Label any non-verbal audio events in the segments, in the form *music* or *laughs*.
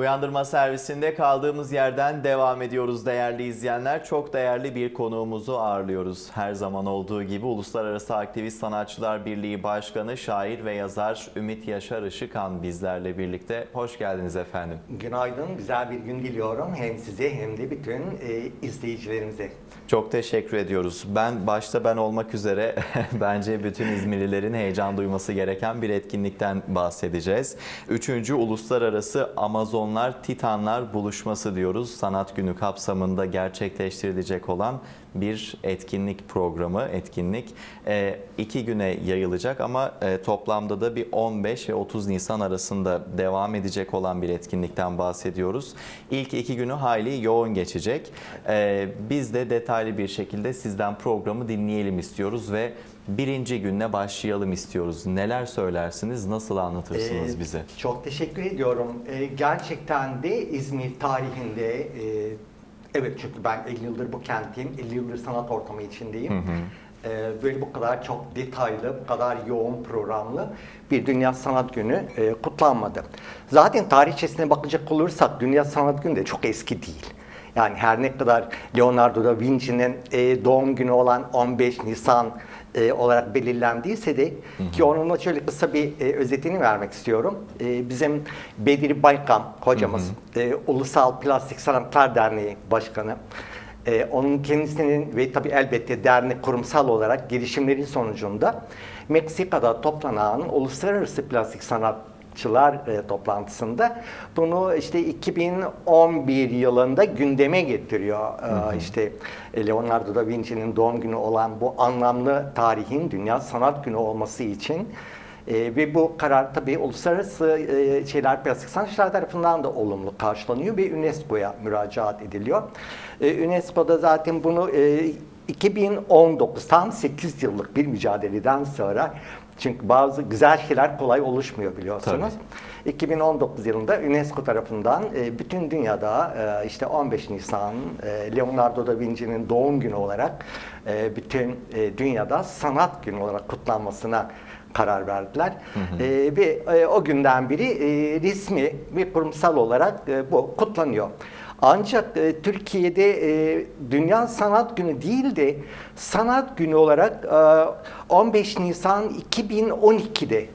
Uyandırma servisinde kaldığımız yerden devam ediyoruz değerli izleyenler. Çok değerli bir konuğumuzu ağırlıyoruz. Her zaman olduğu gibi Uluslararası Aktivist Sanatçılar Birliği Başkanı, şair ve yazar Ümit Yaşar Işıkan bizlerle birlikte. Hoş geldiniz efendim. Günaydın, güzel bir gün diliyorum hem size hem de bütün e, izleyicilerimize. Çok teşekkür ediyoruz. Ben başta ben olmak üzere *laughs* bence bütün İzmirlilerin heyecan duyması gereken bir etkinlikten bahsedeceğiz. Üçüncü Uluslararası Amazonlar Titanlar Buluşması diyoruz. Sanat Günü kapsamında gerçekleştirilecek olan bir etkinlik programı, etkinlik e, iki güne yayılacak ama e, toplamda da bir 15 ve 30 Nisan arasında devam edecek olan bir etkinlikten bahsediyoruz. İlk iki günü hayli yoğun geçecek. E, biz de detaylı bir şekilde sizden programı dinleyelim istiyoruz ve birinci günle başlayalım istiyoruz. Neler söylersiniz, nasıl anlatırsınız E, bize? Çok teşekkür ediyorum. E, gerçekten de İzmir tarihinde, e, evet çünkü ben 50 yıldır bu kentteyim, 50 yıldır sanat ortamı içindeyim. E, böyle bu kadar çok detaylı, bu kadar yoğun programlı bir Dünya Sanat Günü e, kutlanmadı. Zaten tarihçesine bakacak olursak Dünya Sanat Günü de çok eski değil. Yani her ne kadar Leonardo da Vinci'nin e, doğum günü olan 15 Nisan e, olarak belirlendiyse de ki onunla şöyle kısa bir e, özetini vermek istiyorum. E, bizim Bedri Baykam hocamız, e, Ulusal Plastik Sanatlar Derneği Başkanı. E, onun kendisinin ve tabii elbette dernek kurumsal olarak girişimlerin sonucunda Meksika'da toplanan Uluslararası Plastik Sanat sanatçılar e, toplantısında bunu işte 2011 yılında gündeme getiriyor. E, işte Leonardo da Vinci'nin doğum günü olan bu anlamlı tarihin Dünya Sanat Günü olması için e, ve bu karar tabii uluslararası e, şeyler plastik sanatçılar tarafından da olumlu karşılanıyor ve UNESCO'ya müracaat ediliyor. E, UNESCO'da zaten bunu e, 2019 tam 8 yıllık bir mücadeleden sonra çünkü bazı güzel şeyler kolay oluşmuyor biliyorsunuz. 2019 yılında UNESCO tarafından e, bütün dünyada e, işte 15 Nisan e, Leonardo da Vinci'nin doğum günü olarak bütün dünyada sanat günü olarak kutlanmasına karar verdiler. E, ve e, o günden beri e, resmi ve kurumsal olarak e, bu kutlanıyor. Ancak e, Türkiye'de e, Dünya Sanat Günü değil de Sanat Günü olarak e, 15 Nisan 2012'de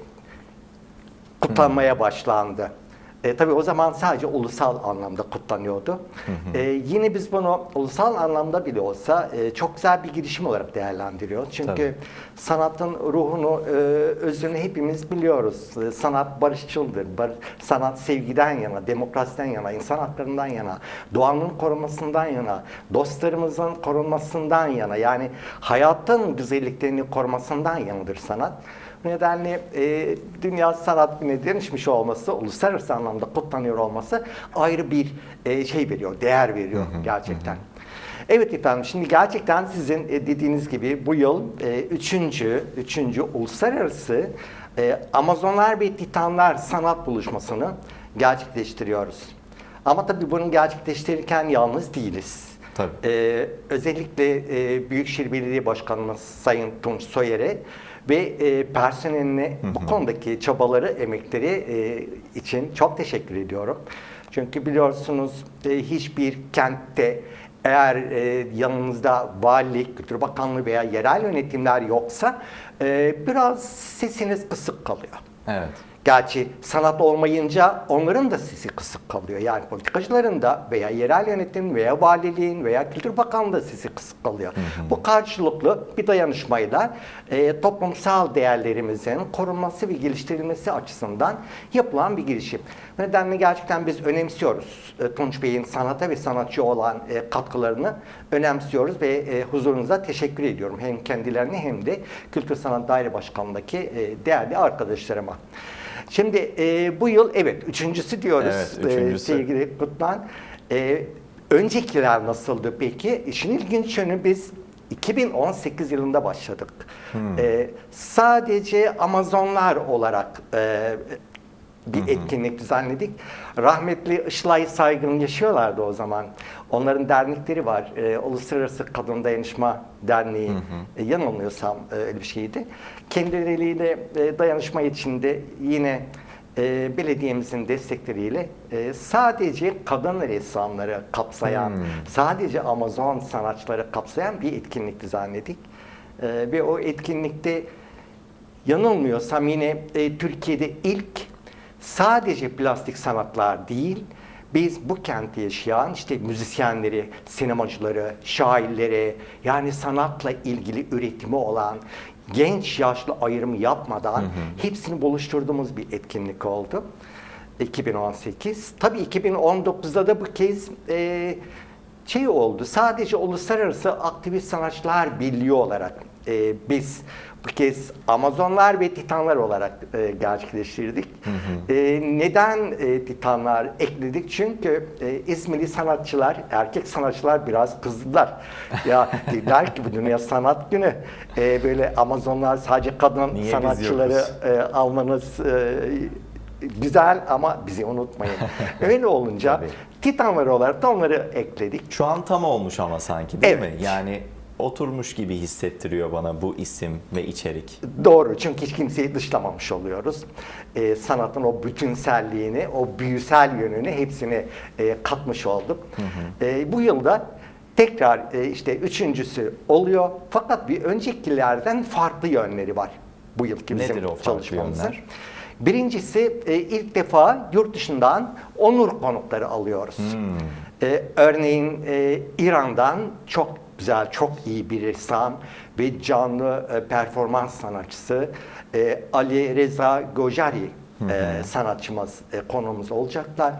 kutlanmaya başlandı. E, tabii o zaman sadece ulusal anlamda kutlanıyordu. E, yine biz bunu ulusal anlamda bile olsa e, çok güzel bir girişim olarak değerlendiriyoruz. Çünkü Tabii. sanatın ruhunu, e, özünü hepimiz biliyoruz. E, sanat barışçıldır. Bar- sanat sevgiden yana, demokrasiden yana, insan haklarından yana, doğanın korunmasından yana, dostlarımızın korunmasından yana, yani hayatın güzelliklerini korumasından yanadır sanat. Bu nedenle e, Dünya Sanat Günü'ne dönüşmüş olması, uluslararası anlamda kutlanıyor olması ayrı bir e, şey veriyor, değer veriyor gerçekten. Evet efendim, şimdi gerçekten sizin e, dediğiniz gibi bu yıl e, üçüncü, üçüncü uluslararası e, Amazonlar ve Titanlar sanat buluşmasını gerçekleştiriyoruz. Ama tabii bunu gerçekleştirirken yalnız değiliz. Tabii. Ee, özellikle e, Büyükşehir Belediye Başkanımız Sayın Tunç Soyer'e ve e, personeline bu konudaki çabaları, emekleri e, için çok teşekkür ediyorum. Çünkü biliyorsunuz e, hiçbir kentte eğer e, yanınızda valilik, kültür bakanlığı veya yerel yönetimler yoksa e, biraz sesiniz kısık kalıyor. Evet. Gerçi sanat olmayınca onların da sesi kısık kalıyor. Yani politikacıların da veya yerel yönetim veya valiliğin veya kültür bakanlığı da sesi kısık kalıyor. Bu karşılıklı bir dayanışmayla e, toplumsal değerlerimizin korunması ve geliştirilmesi açısından yapılan bir girişim. Bu nedenle gerçekten biz önemsiyoruz. E, Tunç Bey'in sanata ve sanatçı olan e, katkılarını önemsiyoruz ve e, huzurunuza teşekkür ediyorum. Hem kendilerine hem de Kültür Sanat Daire Başkanlığı'ndaki e, değerli arkadaşlarıma. Şimdi e, bu yıl evet üçüncüsü diyoruz Evet, e, üçüncüsü. sevgili Kutlan. E, öncekiler nasıldı peki? İşin ilginç yönü biz 2018 yılında başladık. E, sadece Amazonlar olarak e, bir etkinlik düzenledik. Rahmetli Işılay Saygın yaşıyorlardı o zaman. Onların dernekleri var. E, Uluslararası Kadın Dayanışma Derneği e, yanılmıyorsam e, öyle bir şeydi. Kendileriyle e, dayanışma içinde yine e, belediyemizin destekleriyle e, sadece kadın ressamları kapsayan, Hmm. sadece Amazon sanatçıları kapsayan bir etkinlik düzenledik. E, ve o etkinlikte yanılmıyorsam yine e, Türkiye'de ilk sadece plastik sanatlar değil, biz bu kentte yaşayan işte müzisyenleri, sinemacıları, şairleri yani sanatla ilgili üretimi olan genç yaşlı ayrımı yapmadan hepsini buluşturduğumuz bir etkinlik oldu. 2018. Tabii 2019'da da bu kez e, şey oldu. Sadece Uluslararası Aktivist Sanatçılar Birliği olarak e, biz bu kez Amazonlar ve Titanlar olarak e, gerçekleştirdik. E, neden e, Titanlar ekledik? Çünkü e, İzmirli sanatçılar, erkek sanatçılar biraz kızdılar. *laughs* ya dediler ki bu dünya sanat günü. E, böyle Amazonlar sadece kadın Niye sanatçıları e, almanız e, güzel ama bizi unutmayın. *laughs* Öyle olunca. Titanlar olarak da onları ekledik. Şu an tam olmuş ama sanki değil mi? Evet. Yani oturmuş gibi hissettiriyor bana bu isim ve içerik. Doğru çünkü hiç kimseyi dışlamamış oluyoruz. Ee, sanatın o bütünselliğini, o büyüsel yönünü hepsini e, katmış olduk. Ee, bu yılda tekrar e, işte üçüncüsü oluyor fakat bir öncekilerden farklı yönleri var bu yılki bizim Nedir o çalışmamızın. yönler? Birincisi e, ilk defa yurt dışından onur konukları alıyoruz. Hmm. E, örneğin e, İran'dan çok güzel, çok iyi bir ressam ve canlı e, performans sanatçısı e, Ali Reza Gojari e, sanatçımız, e, konuğumuz olacaklar.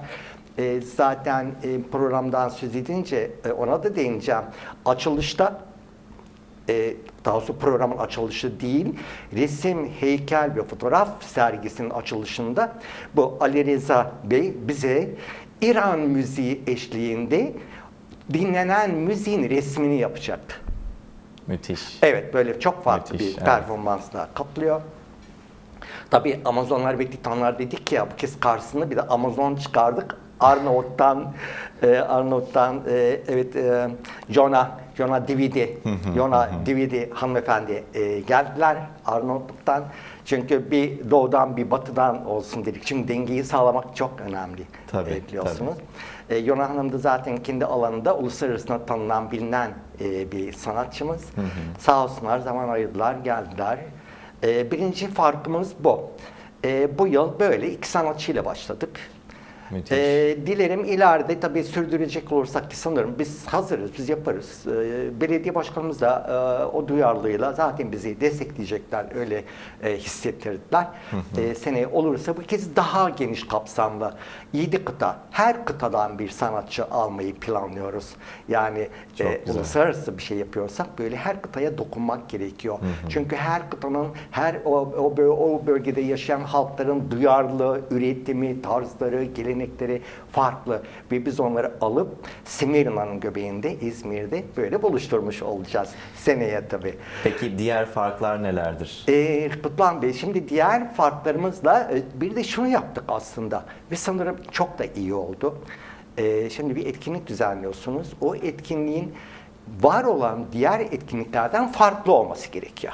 E, zaten e, programdan söz edince e, ona da değineceğim. Açılışta e, daha doğrusu programın açılışı değil, resim, heykel ve fotoğraf sergisinin açılışında bu Ali Reza Bey bize İran müziği eşliğinde dinlenen müziğin resmini yapacak. Müthiş. Evet böyle çok farklı Müthiş, bir evet. performansla kaplıyor. Tabii Amazonlar ve Titanlar dedik ya bu kez karşısında bir de Amazon çıkardık. Arnavut'tan e, Arnavut'tan e, evet e, Jonah Jonah Dividi Jonah Dividi hanımefendi e, geldiler Arnavutluk'tan. Çünkü bir doğudan bir batıdan olsun dedik. Çünkü dengeyi sağlamak çok önemli. Tabii, e, biliyorsunuz. E, Yona Hanım da zaten kendi alanında uluslararası tanınan, bilinen e, bir sanatçımız. Sağ olsunlar zaman ayırdılar, geldiler. E, birinci farkımız bu. E, bu yıl böyle iki sanatçıyla başladık. Müthiş. E, dilerim ileride tabii sürdürecek olursak ki sanırım biz hazırız, biz yaparız. E, belediye başkanımız da e, o duyarlılığıyla zaten bizi destekleyecekler, öyle e, hissettirdiler. E, seneye olursa bu kez daha geniş kapsamlı 7 kıta, her kıtadan bir sanatçı almayı planlıyoruz. Yani Çok e, güzel. uluslararası bir şey yapıyorsak böyle her kıtaya dokunmak gerekiyor. Çünkü her kıtanın, her o, o, o bölgede yaşayan halkların duyarlı, üretimi, tarzları, gelenekleri farklı. Ve biz onları alıp Smirna'nın göbeğinde, İzmir'de böyle buluşturmuş olacağız. Seneye tabii. Peki diğer farklar nelerdir? Ee, Rıdvan Bey, şimdi diğer farklarımızla e, bir de şunu yaptık aslında ve sanırım çok da iyi oldu. Ee, şimdi bir etkinlik düzenliyorsunuz. O etkinliğin var olan diğer etkinliklerden farklı olması gerekiyor.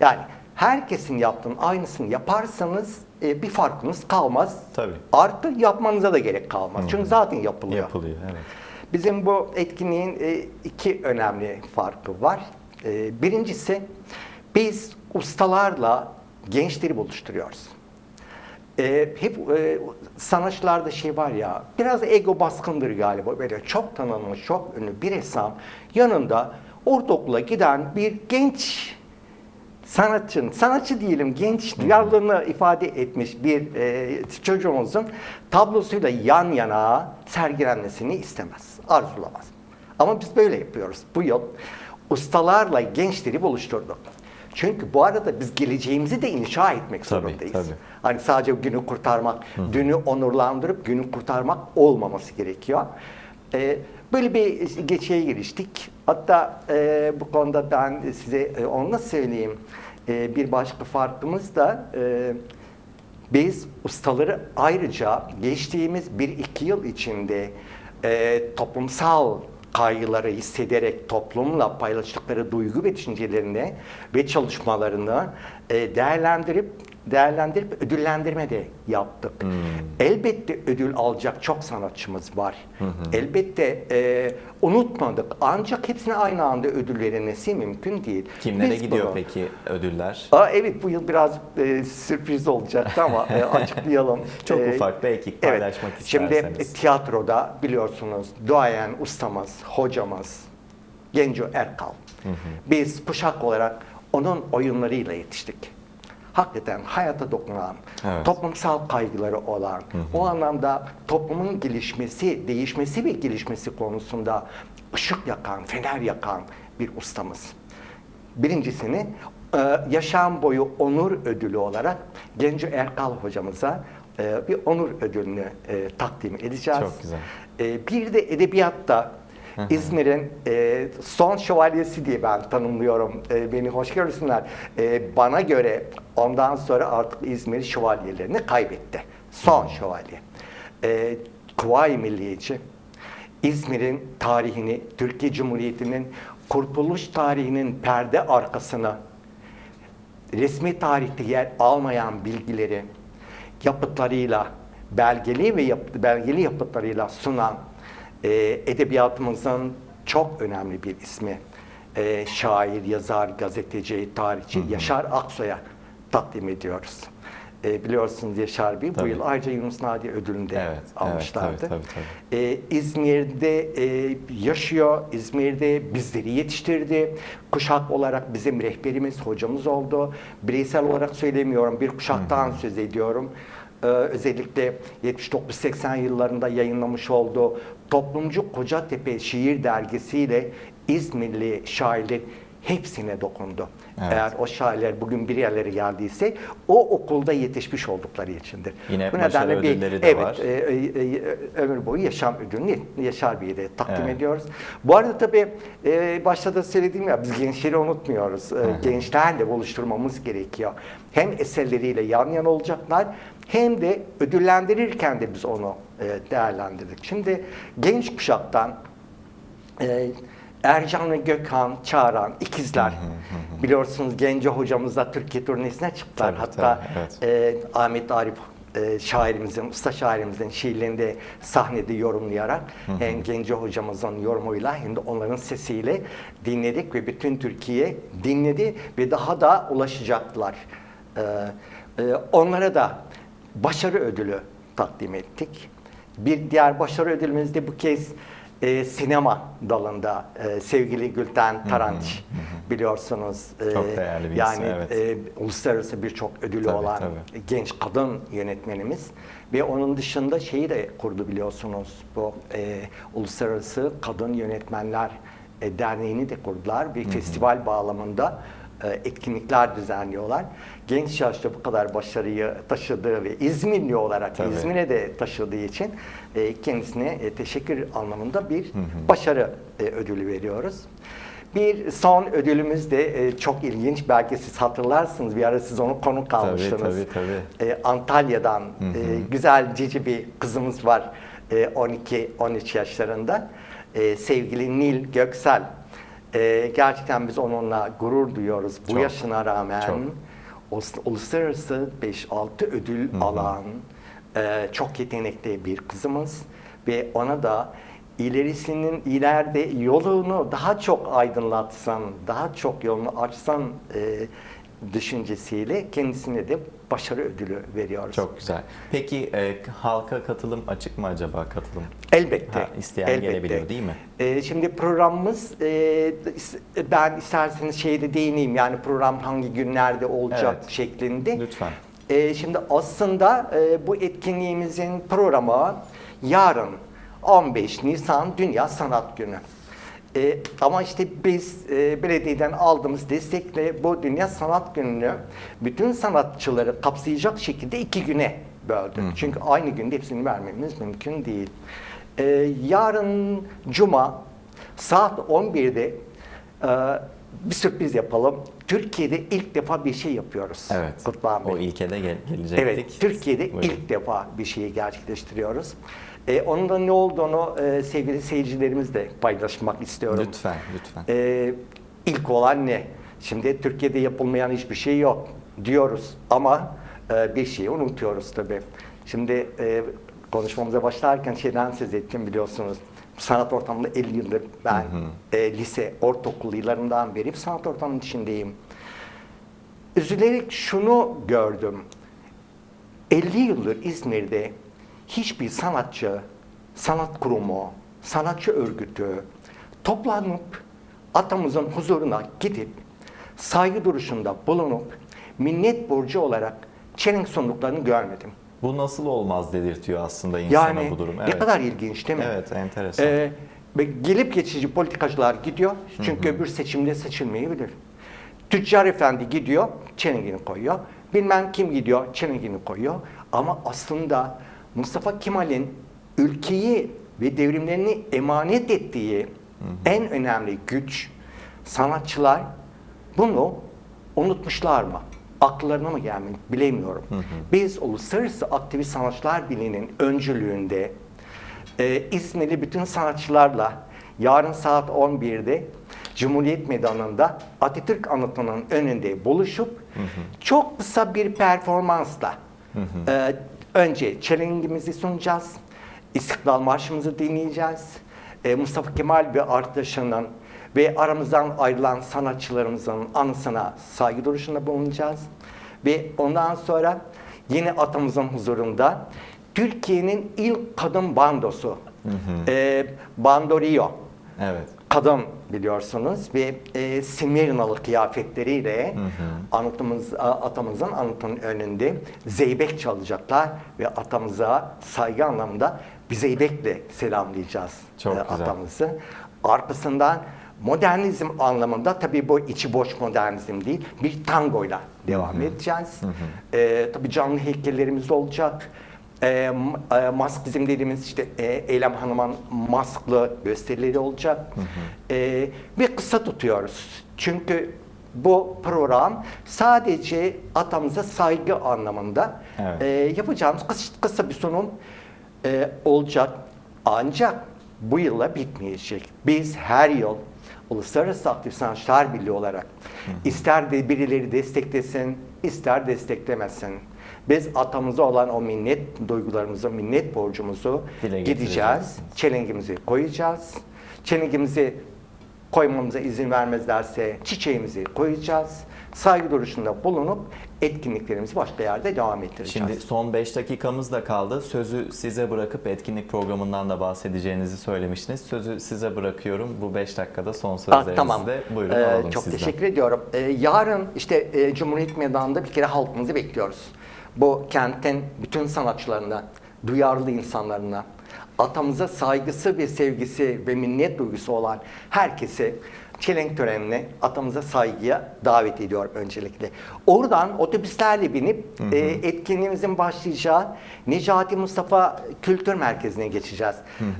Yani herkesin yaptığının aynısını yaparsanız e, bir farkınız kalmaz. Tabii. Artı yapmanıza da gerek kalmaz. Çünkü zaten yapılıyor. Yapılıyor, evet. Bizim bu etkinliğin e, iki önemli farkı var. E, Birincisi biz ustalarla gençleri buluşturuyoruz. E, hep e, sanatçılarda şey var ya, biraz ego baskındır galiba. Böyle çok tanınmış, çok ünlü bir ressam yanında ortaokula giden bir genç sanatçının, sanatçı diyelim genç duyarlılığını ifade etmiş bir e, çocuğumuzun tablosuyla yan yana sergilenmesini istemez, arzulamaz. Ama biz böyle yapıyoruz. Bu yıl ustalarla gençleri buluşturduk. Çünkü bu arada biz geleceğimizi de inşa etmek Tabii, zorundayız. tabii. Hani sadece günü kurtarmak, dünü onurlandırıp günü kurtarmak olmaması gerekiyor. Ee, böyle bir geçeye giriştik. Hatta e, bu konuda ben size e, onu da söyleyeyim. E, bir başka farkımız da e, biz ustaları ayrıca geçtiğimiz bir iki yıl içinde e, toplumsal kaygıları hissederek toplumla paylaştıkları duygu ve düşüncelerini ve çalışmalarını e, değerlendirip değerlendirip ödüllendirme de yaptık. Hmm. Elbette ödül alacak çok sanatçımız var. Elbette e, unutmadık. Ancak hepsine aynı anda ödül verilmesi mümkün değil. Kimlere Biz gidiyor bunu- peki ödüller? Aa, evet bu yıl biraz e, sürpriz olacaktı ama e, *laughs* açıklayalım. Çok E, ufak belki evet. paylaşmak Şimdi isterseniz. e, tiyatroda biliyorsunuz duayen ustamız, hocamız Genco Erkal. Biz kuşak olarak onun oyunlarıyla yetiştik. Hakikaten hayata dokunan, Evet. toplumsal kaygıları olan, o anlamda toplumun gelişmesi, değişmesi ve gelişmesi konusunda ışık yakan, fener yakan bir ustamız. Birincisini e, yaşam boyu onur ödülü olarak Genco Erkal hocamıza e, bir onur ödülünü e, takdim edeceğiz. Çok güzel. Bir de edebiyatta İzmir'in e, son şövalyesi diye ben tanımlıyorum. E, beni hoş görsünler. E, bana göre ondan sonra artık İzmir şövalyelerini kaybetti. Son şövalye. E, Kuvayi Milliyeci İzmir'in tarihini, Türkiye Cumhuriyeti'nin kurtuluş tarihinin perde arkasını resmi tarihte yer almayan bilgileri yapıtlarıyla belgeli ve yap- belgeli yapıtlarıyla sunan e, edebiyatımızın çok önemli bir ismi. E, şair, yazar, gazeteci, tarihçi Yaşar Aksoy'a takdim ediyoruz. E, biliyorsunuz Yaşar Bey bu yıl ayrıca Yunus Nadi ödülünü de Evet, evet, almışlardı. tabii, tabii, tabii. Ee, İzmir'de e, yaşıyor, İzmir'de bizleri yetiştirdi. Kuşak olarak bizim rehberimiz, hocamız oldu. Bireysel olarak söylemiyorum, bir kuşaktan söz ediyorum. Ee, özellikle 79-80 yıllarında yayınlamış olduğu Toplumcu Kocatepe Şiir Dergisi'yle İzmirli şairlerin hepsine dokundu. Evet. Eğer o şairler bugün bir yerlere geldiyse o okulda yetişmiş oldukları içindir. Yine Bu nedenle bir- ödülleri de evet, var. e, e, e, ömür boyu yaşam ödülünü Yaşar Bey'e de takdim Evet. ediyoruz. Bu arada tabii e, başta da söylediğim ya biz gençleri unutmuyoruz. E, gençlerle buluşturmamız gerekiyor. Hem eserleriyle yan yana olacaklar hem de ödüllendirirken de biz onu e, değerlendirdik. Şimdi genç kuşaktan e, Ercan ve Gökhan Çağıran ikizler. Biliyorsunuz Gence hocamızla Türkiye turnesine çıktılar. Tabii, Hatta tabii, e, Ahmet Arif e, şairimizin, usta şairimizin şiirlerini de sahnede yorumlayarak hem Gence hocamızın yorumuyla hem de onların sesiyle dinledik ve bütün Türkiye dinledi ve daha da ulaşacaklar. E, e, onlara da başarı ödülü takdim ettik. Bir diğer başarı ödülümüz de bu kez e, sinema dalında e, sevgili Gülten Taranç biliyorsunuz. e, Çok değerli bir yani isim, evet. e, uluslararası birçok ödülü Tabii, olan tabii. genç kadın yönetmenimiz ve onun dışında şeyi de kurdu biliyorsunuz bu e, uluslararası kadın yönetmenler e, derneğini de kurdular bir festival bağlamında etkinlikler düzenliyorlar. Genç yaşta bu kadar başarıyı taşıdığı ve İzmirli olarak Tabii. İzmir'e de taşıdığı için e, kendisine e, teşekkür anlamında bir başarı e, ödülü veriyoruz. Bir son ödülümüz de e, çok ilginç. Belki siz hatırlarsınız bir ara siz onu konuk almıştınız. tabii, tabii. E, Antalya'dan e, güzel cici bir kızımız var. E, 12-13 yaşlarında. E, sevgili Nil Göksel. E, gerçekten biz onunla gurur duyuyoruz. Bu Çok, yaşına rağmen çok. us- uluslararası 5-6 ödül alan e, çok yetenekli bir kızımız ve ona da ilerisinin ileride yolunu daha çok aydınlatsan, daha çok yolunu açsan e, düşüncesiyle kendisine de başarı ödülü veriyoruz. Çok güzel. Peki e, halka katılım açık mı acaba katılım? Elbette. Ha, isteyen elbette. gelebiliyor değil mi? Ee, şimdi programımız, e, ben isterseniz şeyde değineyim yani program hangi günlerde olacak Evet. şeklinde. Lütfen. Ee, şimdi aslında e, bu etkinliğimizin programı yarın 15 Nisan Dünya Sanat Günü. Ee, ama işte biz e, belediyeden aldığımız destekle bu Dünya Sanat Günü'nü bütün sanatçıları kapsayacak şekilde iki güne böldük. Çünkü aynı günde hepsini vermemiz mümkün değil. Ee, yarın Cuma saat 11'de e, bir sürpriz yapalım. Türkiye'de ilk defa bir şey yapıyoruz. Evet. Kutluhan Bey. O ilke de gel- gelecektik. Evet, Türkiye'de Buyurun. ilk defa bir şeyi gerçekleştiriyoruz. Ee, onun da ne olduğunu e, sevgili seyircilerimizle paylaşmak istiyorum. Lütfen, lütfen. Ee, ilk olan ne? Şimdi Türkiye'de yapılmayan hiçbir şey yok diyoruz ama e, bir şeyi unutuyoruz tabii. Şimdi e, konuşmamıza başlarken şeyden söz ettim biliyorsunuz. Sanat ortamında 50 yıldır ben e, lise, ortaokul yıllarından beri sanat ortamının içindeyim. Üzülerek şunu gördüm. 50 yıldır İzmir'de hiçbir sanatçı, sanat kurumu, sanatçı örgütü toplanıp atamızın huzuruna gidip saygı duruşunda bulunup minnet borcu olarak çelenk sunduklarını görmedim. Bu nasıl olmaz dedirtiyor aslında insana Yani bu durum. ne kadar ilginç değil mi? Evet, enteresan. Ee, gelip geçici politikacılar gidiyor çünkü öbür seçimde seçilmeyebilir. Tüccar efendi gidiyor, çelengini koyuyor. Bilmem kim gidiyor, çelengini koyuyor. Ama aslında Mustafa Kemal'in ülkeyi ve devrimlerini emanet ettiği en önemli güç sanatçılar bunu unutmuşlar mı? Akıllarına mı gelmedi bilemiyorum. Biz Uluslararası Aktivist Sanatçılar Birliği'nin öncülüğünde e, İzmirli bütün sanatçılarla yarın saat 11'de Cumhuriyet Meydanı'nda Atatürk anıtının önünde buluşup çok kısa bir performansla e, önce çelengimizi sunacağız, İstiklal Marşımızı dinleyeceğiz, e, Mustafa Kemal ve arkadaşının ve aramızdan ayrılan sanatçılarımızın anısına saygı duruşunda bulunacağız. Ve ondan sonra yine atamızın huzurunda Türkiye'nin ilk kadın bandosu, e, Bando Rio, Evet. kadın biliyorsunuz ve e, Simirnalı kıyafetleriyle anıtımız, a- atamızın anıtının önünde zeybek çalacaklar ve atamıza saygı anlamında bir zeybekle selamlayacağız Çok e, güzel. atamızı. Arkasından modernizm anlamında tabii bu içi boş modernizm değil bir tangoyla devam edeceğiz. E, tabii canlı heykellerimiz olacak. E, e, mask bizim dediğimiz işte e, Eylem Hanım'ın masklı gösterileri olacak. E, ve kısa tutuyoruz. Çünkü bu program sadece atamıza saygı anlamında Evet. e, yapacağımız kısa, kısa bir sunum e, olacak. Ancak bu yılla bitmeyecek. Biz her yıl Uluslararası Aktif Sanatçılar Birliği olarak ister de birileri desteklesin, ister desteklemesin. Biz atamıza olan o minnet duygularımızı, minnet borcumuzu Dile gideceğiz. Çelengimizi koyacağız. Çelengimizi koymamıza izin vermezlerse çiçeğimizi koyacağız. Saygı duruşunda bulunup etkinliklerimizi başka yerde devam ettireceğiz. Şimdi son 5 dakikamız da kaldı. Sözü size bırakıp etkinlik programından da bahsedeceğinizi söylemiştiniz. Sözü size bırakıyorum. Bu 5 dakikada son sözlerinizde. tamam. Buyurun Ee, alalım çok sizden. teşekkür ediyorum. Ee, yarın işte e, Cumhuriyet Meydanı'nda bir kere halkımızı bekliyoruz. Bu kentin bütün sanatçılarına, duyarlı insanlarına, atamıza saygısı ve sevgisi ve minnet duygusu olan herkesi çelenk törenine, atamıza saygıya davet ediyor öncelikle. Oradan otobüslerle binip e, etkinliğimizin başlayacağı Necati Mustafa Kültür Merkezi'ne geçeceğiz.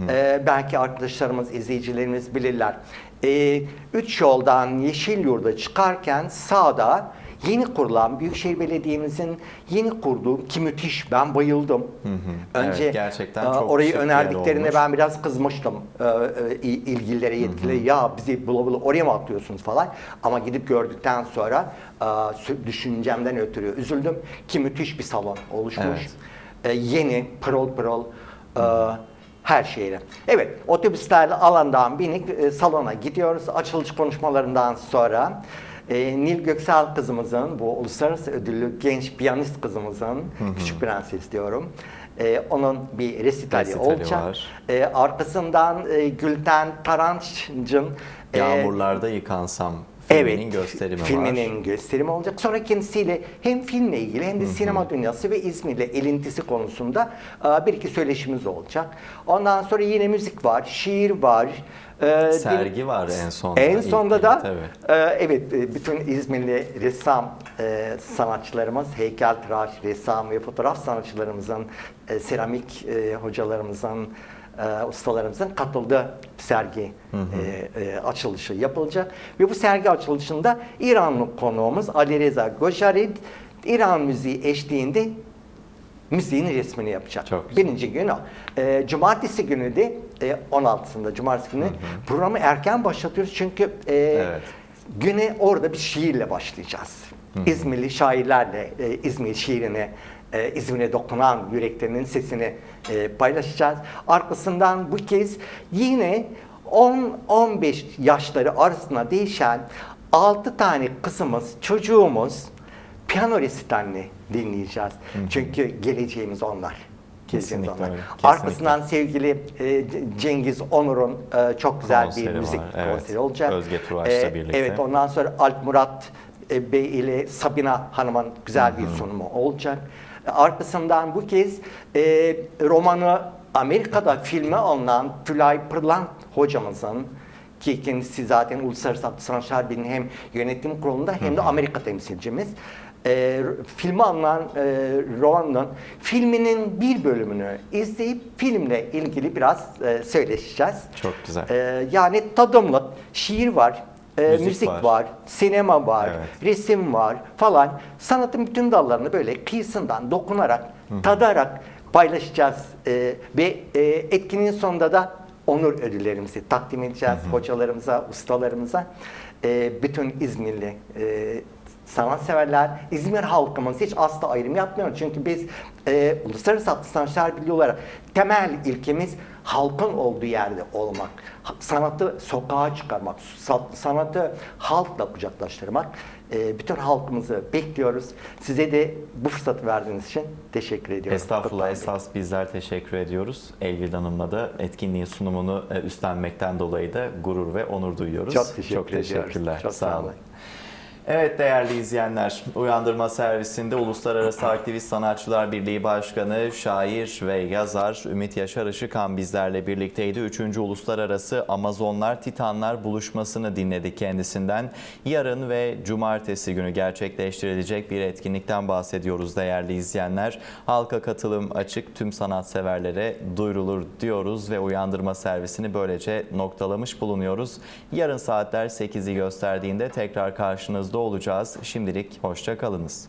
E, belki arkadaşlarımız, izleyicilerimiz bilirler. E, üç yoldan Yeşilyurt'a çıkarken sağda yeni kurulan Büyükşehir Belediye'mizin yeni kurduğu ki müthiş ben bayıldım. Önce Evet, gerçekten e, çok orayı önerdiklerine olmuş. ben biraz kızmıştım e, e, il- ilgililere yetkililere ya bizi bula bula oraya mı atlıyorsunuz falan ama gidip gördükten sonra e, düşüncemden ötürü üzüldüm ki müthiş bir salon oluşmuş. Evet. E, yeni pırıl pırıl e, her şeyle. Evet, otobüslerle alandan binip e, salona gidiyoruz. Açılış konuşmalarından sonra e, Nil Göksel kızımızın, bu uluslararası ödüllü genç piyanist kızımızın, Küçük Prenses diyorum, e, onun bir resitali, Resitali olacak. var. E, arkasından e, Gülten Taranç'ın e, Yağmurlarda yıkansam filminin Evet, gösterimi var. filminin gösterimi olacak. Sonra kendisiyle hem filmle ilgili hem de sinema dünyası ve İzmir'le elintisi konusunda bir iki söyleşimiz olacak. Ondan sonra yine müzik var, şiir var. e, Sergi dil- var en sonda. En sonda da e, evet e, bütün İzmirli ressam e, sanatçılarımız, heykeltıraş, ressam ve fotoğraf sanatçılarımızın, e, seramik e, hocalarımızın, e, ustalarımızın katıldığı sergi e, e, açılışı yapılacak. Ve bu sergi açılışında İranlı konuğumuz Ali Reza Gojarid, İran müziği eşliğinde müziğin resmini yapacak. Çok güzel. Birinci gün o. E, cumartesi günü de e, 16'sında cumartesi günü programı erken başlatıyoruz çünkü e, Evet. güne orada bir şiirle başlayacağız. İzmirli şairlerle e, İzmir şiirini, e, İzmir'e dokunan yüreklerinin sesini e, paylaşacağız. Arkasından bu kez yine 10-15 yaşları arasında değişen 6 tane kızımız, çocuğumuz piyano resitalini dinleyeceğiz. Çünkü geleceğimiz onlar. Kesinlikle onlar. öyle, kesinlikle. Arkasından sevgili e, Cengiz Onur'un e, çok güzel bir Konseri müzik var, evet. konseri olacak. Özge Turaç'la birlikte. Evet, ondan sonra Alp Murat e, Bey ile Sabina Hanım'ın güzel bir sunumu olacak. Arkasından bu kez e, romanı Amerika'da filme alınan Tülay Pırlant hocamızın ki kendisi zaten Uluslararası Sanat Sanatçılar Birliği'nin hem yönetim kurulunda hem de Amerika temsilcimiz. E, filme alınan e, romanın filminin bir bölümünü izleyip filmle ilgili biraz e, söyleşeceğiz. Çok güzel. E, yani tadımlık, şiir var, e, Müzik müzik, var. var. sinema var, Evet. resim var falan. Sanatın bütün dallarını böyle kıyısından dokunarak, tadarak paylaşacağız. E, ve e, etkinin sonunda da onur ödüllerimizi takdim edeceğiz hocalarımıza, ustalarımıza. E, bütün İzmirli e, sanatseverler, İzmir halkımız hiç asla ayrım yapmıyor. Çünkü biz e, Uluslararası Sanat Sanatçılar Birliği olarak temel ilkemiz halkın olduğu yerde olmak. Sanatı sokağa çıkarmak, sa- sanatı halkla kucaklaştırmak. E, bütün halkımızı bekliyoruz. Size de bu fırsatı verdiğiniz için teşekkür ediyorum. Estağfurullah Doktor esas bizler teşekkür ediyoruz. Elvin Hanım'la da etkinliğin sunumunu e, üstlenmekten dolayı da gurur ve onur duyuyoruz. Çok teşekkür Çok ediyoruz. teşekkürler. Çok sağ olun. Evet değerli izleyenler, Uyandırma Servisinde Uluslararası Aktivist Sanatçılar Birliği Başkanı, şair ve yazar Ümit Yaşar Işıkhan bizlerle birlikteydi. 3. Uluslararası Amazonlar Titanlar buluşmasını dinledik kendisinden. Yarın ve cumartesi günü gerçekleştirilecek bir etkinlikten bahsediyoruz değerli izleyenler. Halka katılım açık, tüm sanatseverlere duyurulur diyoruz ve Uyandırma Servisini böylece noktalamış bulunuyoruz. Yarın saatler 8'i gösterdiğinde tekrar karşınızda olacağız. Şimdilik hoşça kalınız.